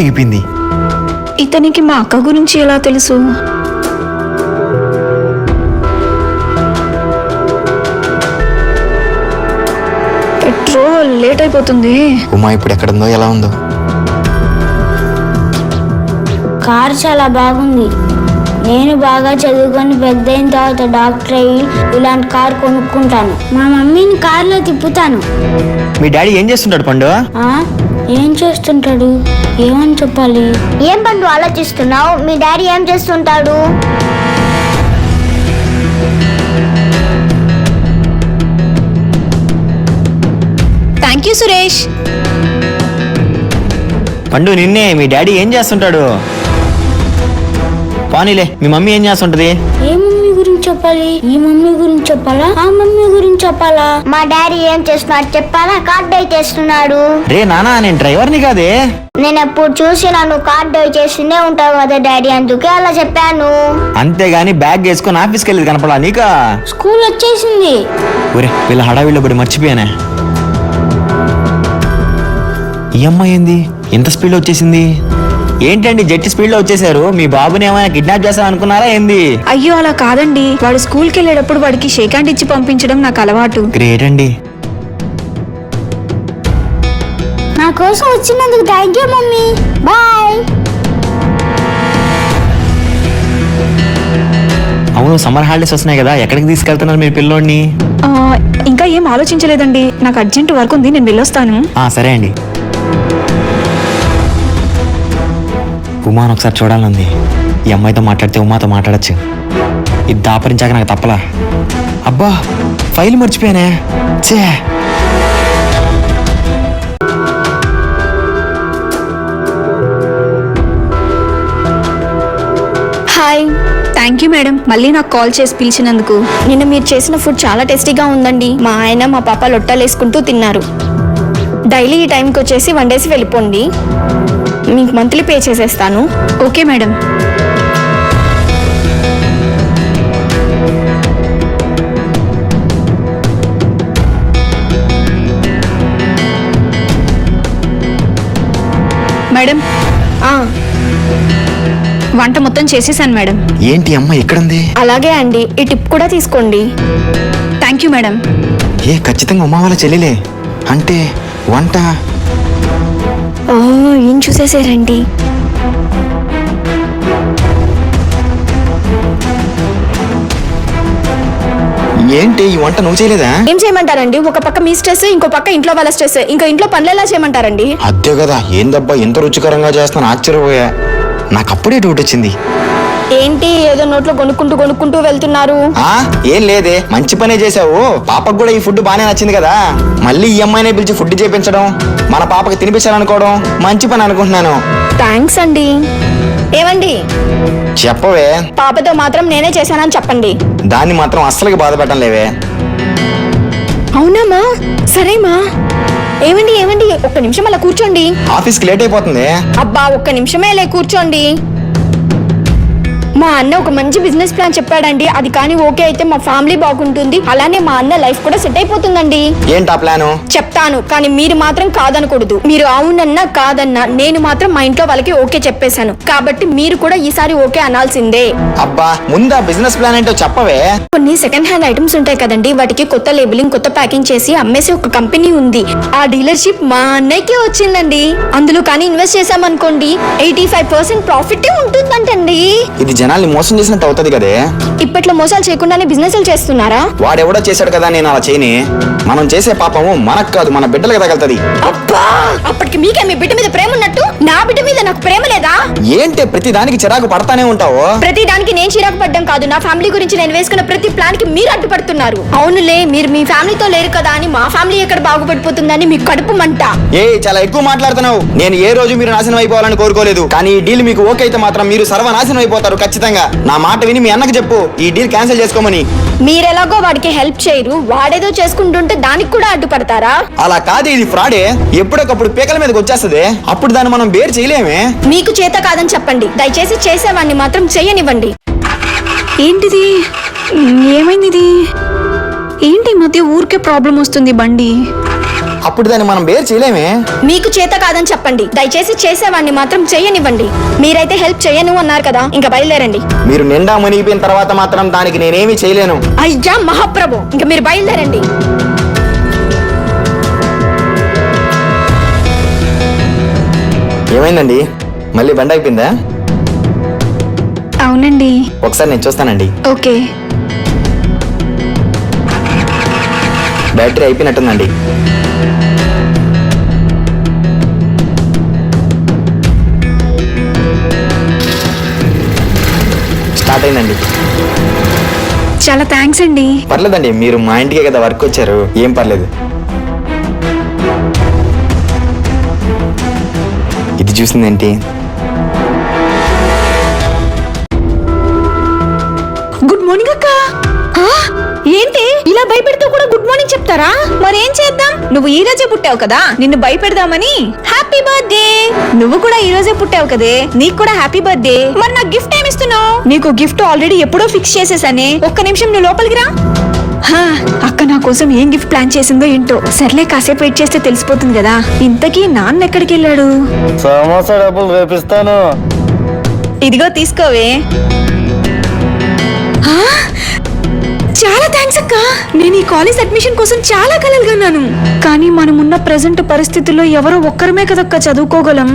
దిగిపోయింది. ఇతనికి మా అక్క గురించి ఎలా తెలుసు? పెట్రోల్ లేట్ అయిపోతుంది. ఉమా ఇప్పుడు ఎక్కడుందో ఎలా ఉందో? కార్ చాలా బాగుంది. నేను బాగా చదువుకొని పెద్ద అయిన తర్వాత డాక్టర్ అయ్యి ఇలాంటి కార్ కొనుక్కుంటాను. మా మమ్మీని కార్లో తిప్పుతాను. మీ డాడీ ఏం చేస్తుంటాడు పండు? ఆ? ఏం చేస్తుంటాడు? ఏమని చెప్పాలి? ఏం పండు ఆలోచిస్తున్నావు? మీ డాడీ ఏం చేస్తుంటాడు? థ్యాంక్ యూ సురేష్ పండు నిన్నే మీ డాడీ ఏం చేస్తుంటాడు? పానీలే మీ మమ్మీ ఏం చేస్తుంటది? ఏ మమ్మీ గురించి చెప్పాలి? ఈ మమ్మీ గురించి చెప్పాలా? ఆ మమ్మీ గురించి చెప్పాలా? మా డాడీ ఏం చేస్తున్నాడు చెప్పాలా? కార్డ్ డ్రైవ్ చేస్తున్నాడు. రే నానా నేను డ్రైవర్ని కాదే. నేను ఎప్పుడు చూసినా నువ్వు కార్డ్ డ్రైవ్ చేస్తూనే ఉంటావు కదా డాడీ అందుకే అలా చెప్పాను. అంతేగాని బ్యాగ్ వేసుకొని ఆఫీస్కి వెళ్ళేది కనపడా నీకా? స్కూల్ వచ్చేసింది. ఒరే వీళ్ళ హడావిడిలో పడి మర్చిపోయానే. ఈ అమ్మాయి ఏంది? ఎంత స్పీడ్లో వచ్చేసింది? ఏంటండి జట్టి స్పీడ్లో వచ్చేసారు మీ బాబుని ఏమైనా కిడ్నాప్ చేస్తాను అనుకున్నారా ఏంది? అయ్యో అలా కాదండి. వాడు స్కూల్కి వెళ్ళేటప్పుడు వాడికి షేక్ హ్యాండ్ ఇచ్చి పంపించడం నాకు అలవాటు. గ్రేట్ అండి. నా కోసం వచ్చినందుకు థ్యాంక్ యూ మమ్మీ. బాయ్ అవును సమ్మర్ హాలిడేస్ వస్తున్నాయి కదా. ఎక్కడికి తీసుకెళ్తున్నారు మీరు పిల్లోడిని? ఆ, ఇంకా ఏం ఆలోచించలేదండి. నాకు అర్జెంట్ వర్క్ ఉంది నేను వెళ్ళొస్తాను. ఆ, సరే అండి. ఉమాను ఒకసారి చూడాలంది. ఈ అమ్మాయితో మాట్లాడితే ఉమాతో మాట్లాడచ్చు. ఇది దాపరించాక నాకు తప్పలా. అబ్బా ఫైల్ మర్చిపోయానే. చే హాయ్. Thank you madam. మళ్ళీ నాకు కాల్ చేసి పిలిచినందుకు. నిన్న మీరు చేసిన ఫుడ్ చాలా టేస్టీగా ఉందండి. మా ఆయన మా పాప లొట్టలేసుకుంటూ తిన్నారు. డైలీ ఈ టైంకి వచ్చేసి వండేసి వెళ్ళిపోండి. మీకు మంత్లీ పే చేసేస్తాను. ఓకే మేడం మేడం ఆ, వంట మొత్తం చేసేసాను మేడం ఏంటి ఈ అమ్మాయి ఎక్కడుంది? అలాగే అండి ఈ టిప్ కూడా తీసుకోండి. థ్యాంక్ యూ మేడం ఏ ఖచ్చితంగా ఉమా వాళ్ళ చెల్లెలే. అంటే వంట ఏం చూసేసారండి ఏంటి ఈ వంట నువ్వు చేయలేదా? ఏం చేయమంటారండి? ఒక పక్క మీ స్ట్రెస్ ఇంకో పక్క ఇంట్లో వాళ్ళ స్ట్రెస్. ఇంకా ఇంట్లో పనులు ఎలా చేయమంటారండి? అదే కదా ఏందబ్బా ఎంత రుచికరంగా చేస్తాను ఆశ్చర్యపోయా. నాకు అప్పుడే డౌట్ వచ్చింది. ఏంటి ఏదో నోట్లో కొనుక్కుంటూ కొనుక్కుంటూ వెళ్తున్నారు? ఆ? ఏం లేదే. మంచి పనే చేసావు పాపకు కూడా ఈ ఫుడ్ బాగానే నచ్చింది కదా. మళ్ళీ ఈ అమ్మాయినే పిలిచి ఫుడ్ చేపించడం మన పాపకి తినిపించాలనుకోవడం మంచి పని అనుకుంటున్నాను. థ్యాంక్స్ అండి. ఏమండి చెప్పవే. పాపతో మాత్రం నేనే చేశానని చెప్పండి. దాన్ని మాత్రం అస్సలకి బాధ పెట్టం లేవే. అవునామా? సరేమా. ఏమండి ఏమండి ఒక్క నిమిషం అలా కూర్చోండి. ఆఫీస్కి లేట్ అయిపోతుంది. అబ్బా ఒక్క నిమిషమే లే కూర్చోండి. మా అన్న ఒక మంచి బిజినెస్ ప్లాన్ చెప్పాడండి. అది కానీ ఓకే అయితే మా ఫ్యామిలీ బాగుంటుంది. అలానే మా అన్న లైఫ్ కూడా సెట్ అయిపోతుందండి. ఏంటా ప్లాను? చెప్తాను కానీ మీరు మాత్రం కాదనకూడదు. మీరు అవునన్నా కాదన్నా నేను మాత్రం మా ఇంట్లో వాళ్ళకి ఓకే చెప్పేశాను. కాబట్టి మీరు కూడా ఈసారి ఓకే అనాల్సిందే. అబ్బా ముందా బిజినెస్ ప్లాన్ ఏంటో చెప్పవే. కొన్ని సెకండ్ హ్యాండ్ ఐటమ్స్ ఉంటాయి కదండి. వాటికి కొత్త లేబులింగ్ కొత్త ప్యాకింగ్ చేసి అమ్మేసి ఒక కంపెనీ ఉంది. ఆ డీలర్షిప్ మా అన్నయ్యకి వచ్చిందండి. అందులో కానీ ఇన్వెస్ట్ చేసామనుకోండి ఎయిటీ ఫైవ్ పర్సెంట్ ప్రాఫిట్ ఉంటుందంటండి. ఇది జనాల్ని మోసం చేసినట్టు అవుతుంది కదే? ఇప్పట్లో మోసాలు చేయకుండానే బిజినెస్ చేస్తున్నారా? వాడెవడో చేశాడు కదా నేను అలా చేయని? మనం చేసే పాపము మనకు కాదు మన బిడ్డలకు తగలుతుంది. అబ్బా! అప్పటికి మీకే మీ బిడ్డ మీద ప్రేమ ఉన్నట్టు? నా బిడ్డ మీద నాకు ప్రేమ లేదా? ఏంటి ప్రతి దానికి చిరాకు పడతానే ఉంటావు? ప్రతి దానికి నేను చిరాకు పడ్డం కాదు. నా ఫ్యామిలీ గురించి నేను వేసుకున్న ప్రతి ప్లాన్కి మీరు అడ్డుపడుతున్నారు. అవునులే మీరు మీ ఫ్యామిలీతో లేరు కదా అని మా ఫ్యామిలీ ఎక్కడ బాగుపడిపోతుందని మీ కడుపు మంట. ఏ చాలా ఎక్కువ మాట్లాడుతున్నావు. నేను ఏ రోజు మీరు నాశనం అయిపోవాలని కోరుకోలేదు. కానీ ఈ డీల్ మీకు ఓకే అయితే మాత్రం మీరు సర్వనాశనం అయిపోతారు ఖచ్చితంగా నా మాట విని మీ అన్నకు చెప్పు ఈ డీల్ క్యాన్సిల్ చేసుకోమని. మీరెలాగో వాడికి హెల్ప్ చేయరు వాడేదో చేసుకుంటుంటే దానికి కూడా అడ్డుపడతారా? అలా కాదు ఇది ఫ్రాడే ఎప్పటికప్పుడు పీకల మీదకి వచ్చేస్తుంది. అప్పుడు దాన్ని మనం బేర్ చేయలేమే. మీకు చేత కాదని చెప్పండి దయచేసి చేసేవాడిని మాత్రం చేయనివ్వండి. ఏంటిది? ఏమైంది ఇది? ఏంటి మధ్య ఊరికే ప్రాబ్లం వస్తుంది బండి? అప్పుడు దాన్ని మనం బేర్ చేయలేమే. మీకు చేత కాదని చెప్పండి. దయచేసి చేసేవాడిని మాత్రం చెయ్యనివ్వండి మీరైతే హెల్ప్ చేయను అన్నారు కదా ఇంకా బయలుదేరండి. మీరు నిండా మునిగిపోయిన తర్వాత మాత్రం దానికి నేనేమీ చేయలేను. అయ్యా మహాప్రభు ఇంకా మీరు బయలుదేరండి. ఏమైందండి? మళ్ళీ బండి అయిపోయిందా అవునండి. ఒకసారి నేను చూస్తానండి. ఓకే. బ్యాటరీ అయిపోయినట్టుందండి. స్టార్ట్ అయిందండి. చాలా థ్యాంక్స్ అండి. పర్లేదండి మీరు మా ఇంటికే కదా వర్క్ వచ్చారు. ఏం పర్లేదు. ఇది చూసిందేంటి? భయపెడుతూ కూడా గుడ్ మార్నింగ్ చెప్తారా? మరేం చేద్దాం? నువ్వు ఈ రోజే పుట్టావు కదా నిన్ను భయపెడదామని. హ్యాపీ బర్త్డే నువ్వు కూడా ఈ రోజే పుట్టావు కదే నీకు కూడా హ్యాపీ బర్త్డే మరి నాకు గిఫ్ట్ ఏమి ఇస్తున్నావు? నీకు గిఫ్ట్ ఆల్రెడీ ఎప్పుడో ఫిక్స్ చేసేసానే. ఒక్క నిమిషం నువ్వు లోపలికి రా. హా, అక్క నా కోసం ఏం గిఫ్ట్ ప్లాన్ చేసిందో ఏంటో. సర్లే కాసేపు వెయిట్ చేస్తే తెలిసిపోతుంది కదా. ఇంతకీ నాన్న ఎక్కడికి వెళ్ళాడు? సమోసా డబ్బులు రేపిస్తాను. ఇదిగో తీసుకోవే. చాలా థ్యాంక్స్ అక్క. నేను ఈ కాలేజ్ అడ్మిషన్ కోసం చాలా కలలుగన్నాను కానీ మనమున్న ప్రజెంట్ పరిస్థితుల్లో ఎవరో ఒక్కరమే కదక్క చదువుకోగలం.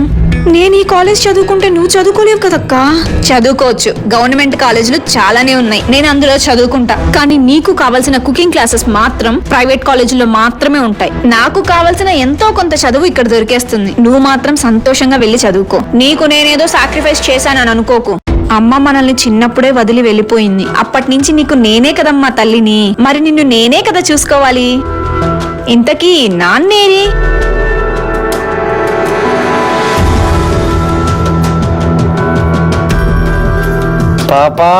నేను ఈ కాలేజ్ చదువుకుంటే నువ్వు చదువుకోలేవు కదక్క? చదువుకోవచ్చు. గవర్నమెంట్ కాలేజీలు చాలానే ఉన్నాయి. నేను అందులో చదువుకుంటా. కానీ నీకు కావాల్సిన కుకింగ్ క్లాసెస్ మాత్రం ప్రైవేట్ కాలేజీల్లో మాత్రమే ఉంటాయి. నాకు కావాల్సిన ఎంతో కొంత చదువు ఇక్కడ దొరికేస్తుంది. నువ్వు మాత్రం సంతోషంగా వెళ్ళి చదువుకో. నీకు నేనేదో సాక్రిఫైస్ చేశానని అనుకోకు. అమ్మ మనల్ని చిన్నప్పుడే వదిలి వెళ్ళిపోయింది. అప్పటి నుంచి నీకు నేనే కదమ్మా తల్లిని. మరి నిన్ను నేనే కదా చూసుకోవాలి? ఇంతకీ నాన్నేరి? పాపా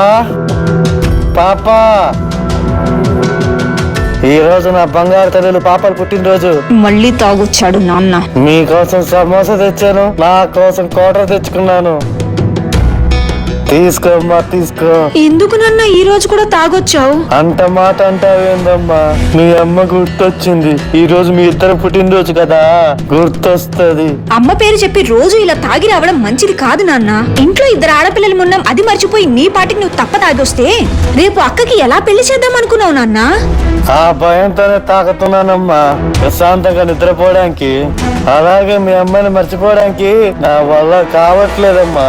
పాపా. ఈ రోజు నా బంగారు తల్లులు పాపలు పుట్టినరోజు. మళ్ళీ తాగొచ్చాడు నాన్న. మీకోసం సమోసా తెచ్చాను నా కోసం కోటర్ తెచ్చుకున్నాను. తీసుకోమ్మా తీసుకో. ఎందుకు నాన్న ఈ రోజు కూడా తాగొచ్చావు? అంత మాట అంటావేందమ్మా? మీ అమ్మ గుర్తొచ్చింది. ఈ రోజు మీ ఇద్దరు పుట్టినరోజు కదా. గుర్తొస్తుంది. అమ్మ పేరు చెప్పి రోజు ఇలా తాగి రావడం మంచిది కాదు నాన్న. ఇంట్లో ఇద్దరు ఆడపిల్లలు ఉన్నాం అది మర్చిపోయి నీ పాటికి నువ్వు తప్ప తాగొస్తే రేపు అక్కకి ఎలా పెళ్ళి చేద్దాం అనుకున్నావు నాన్న? ఆ భయంతోనే తాకుతున్నానమ్మా ప్రశాంతంగా నిద్రపోవడానికి. అలాగే మీ అమ్మని మర్చిపోవడానికి నా వల్ల కావట్లేదమ్మా.